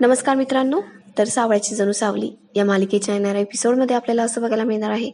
नमस्कार मित्रांनो तर सावळ्याची जणू सावली या मालिकेच्या येणाऱ्या एपिसोडमध्ये आपल्याला असं बघायला मिळणार आहे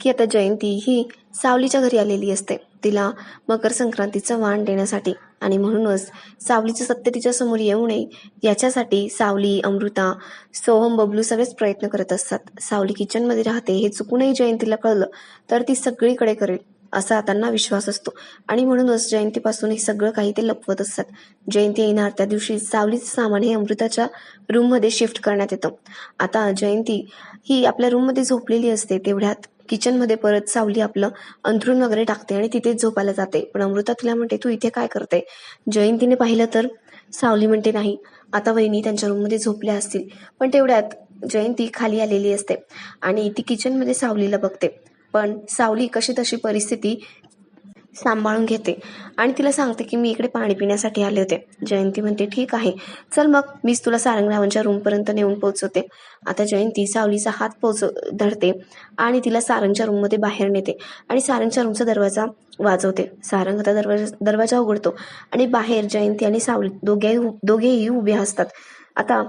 की आता जयंती ही सावलीच्या घरी आलेली असते. तिला मकर संक्रांतीचं वाण देण्यासाठी आणि म्हणूनच सावलीचं सत्य तिच्या समोर येऊ नये याच्यासाठी सावली अमृता सोहम बबलू सगळेच प्रयत्न करत असतात. सावली किचनमध्ये राहते हे चुकूनही जयंतीला कळलं तर ती सगळीकडे करेल. असा त्यांना विश्वास असतो. आणि म्हणूनच जयंतीपासून हे सगळं काही ते लपवत असतात. जयंती येणार त्या दिवशी सावलीचं सामान हे अमृताच्या रूममध्ये शिफ्ट करण्यात येतं. आता जयंती ही आपल्या रूममध्ये झोपलेली असते. तेवढ्यात किचनमध्ये परत सावली आपलं अंथरूण वगैरे टाकते आणि तिथेच झोपायला जाते. पण अमृता तिला म्हणते तू इथे काय करते? जयंतीने पाहिलं तर सावली म्हणते नाही आता वहिनी त्यांच्या रूममध्ये झोपल्या असतील. पण तेवढ्यात जयंती खाली आलेली असते आणि ती किचनमध्ये सावलीला बघते. पण सावली कशी तशी परिस्थिती सांभाळून घेते. आणि तिला सांगते की मी इकडे पाणी पिण्यासाठी आले होते. जयंती म्हणते ठीक आहे. चल मग मीच तुला सारंगरावांच्या रूमपर्यंत नेऊन पोहोचवते. आता जयंती सावलीचा हात पोच धरते आणि तिला सारंगच्या रूममध्ये बाहेर नेते आणि सारंगच्या रूमचा दरवाजा वाजवते. सारंग आता दरवाजा दरवाजा उघडतो आणि बाहेर जयंती आणि सावली दोघे दोघेही उभे असतात. आता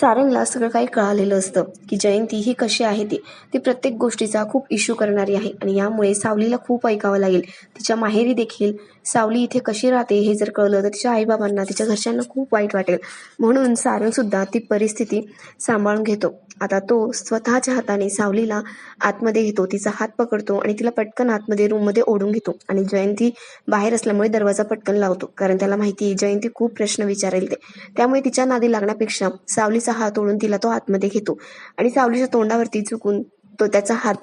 सारंगला सगळं काही कळालेलं असतं की जयंती ही कशी आहे ती. ती प्रत्येक गोष्टीचा खूप इश्यू करणारी आहे आणि यामुळे सावलीला खूप ऐकावं लागेल. तिच्या माहेरी देखील सावली इथे कशी राहते हे जर कळलं तर तिच्या आईबाबांना तिच्या घरच्यांना खूप वाईट वाटेल. म्हणून सारंगसुद्धा ती परिस्थिती सांभाळून घेतो. आता तो स्वतःच्या हाताने सावलीला आतमध्ये घेतो तिचा हात पकडतो आणि तिला पटकन आतमध्ये रूममध्ये ओढून घेतो आणि जयंती बाहेर असल्यामुळे दरवाजा पटकन लावतो. कारण त्याला माहिती आहे जयंती खूप प्रश्न विचारेल ते. त्यामुळे तिच्या नादी लागण्यापेक्षा सावली सावलीचा हात ओढून तिला तो आतमध्ये घेतो आणि सावलीच्या तोंडावरती चुकून तो त्याचा हात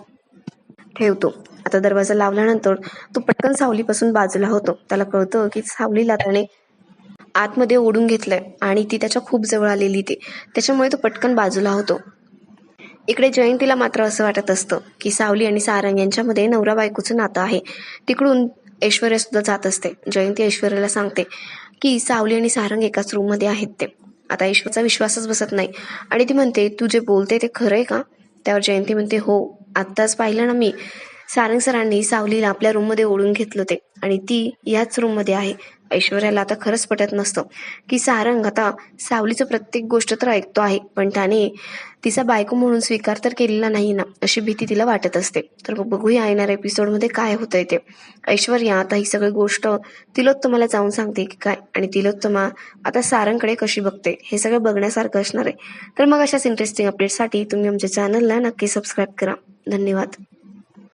ठेवतो. आता दरवाजा लावल्यानंतर तो पटकन सावलीपासून बाजूला होतो. त्याला कळतं की सावलीला त्याने आतमध्ये ओढून घेतलंय आणि ती त्याच्या खूप जवळ आलेली ते. त्याच्यामुळे तो पटकन बाजूला होतो. इकडे जयंतीला मात्र असं वाटत असतं की सावली आणि सारंग यांच्यामध्ये नवरा बायकोचं नातं आहे. तिकडून ऐश्वर्या सुद्धा जात असते. जयंती ऐश्वर्याला सांगते की सावली आणि सारंग एकाच रूममध्ये आहेत ते. आता ईश्वरचा विश्वासच बसत नाही. आणि ती म्हणते तू जे बोलते ते खरं आहे का? त्यावर जयंती म्हणते हो आत्ताच पाहिलं ना मी. सारंग सरांनी सावलीला आपल्या रूममध्ये ओढून घेतलं ते आणि ती याच रूममध्ये आहे. ऐश्वर्याला आता खरंच पटत नसतं. की सारंग आता सावलीचं प्रत्येक गोष्ट तर ऐकतो आहे. पण त्याने तिचा बायको म्हणून स्वीकार तर केलेला नाही ना अशी भीती तिला वाटत असते. तर मग बघूया येणाऱ्या एपिसोडमध्ये काय होतंय ते. ऐश्वर्या आता ही सगळी गोष्ट तिलोत्तमाला जाऊन सांगते की काय? आणि तिलोत्तमा आता सारंगकडे कशी बघते? हे सगळं बघण्यासारखं असणार आहे. तर मग अशाच इंटरेस्टिंग अपडेटसाठी तुम्ही आमच्या चॅनलला नक्की सबस्क्राईब करा. धन्यवाद.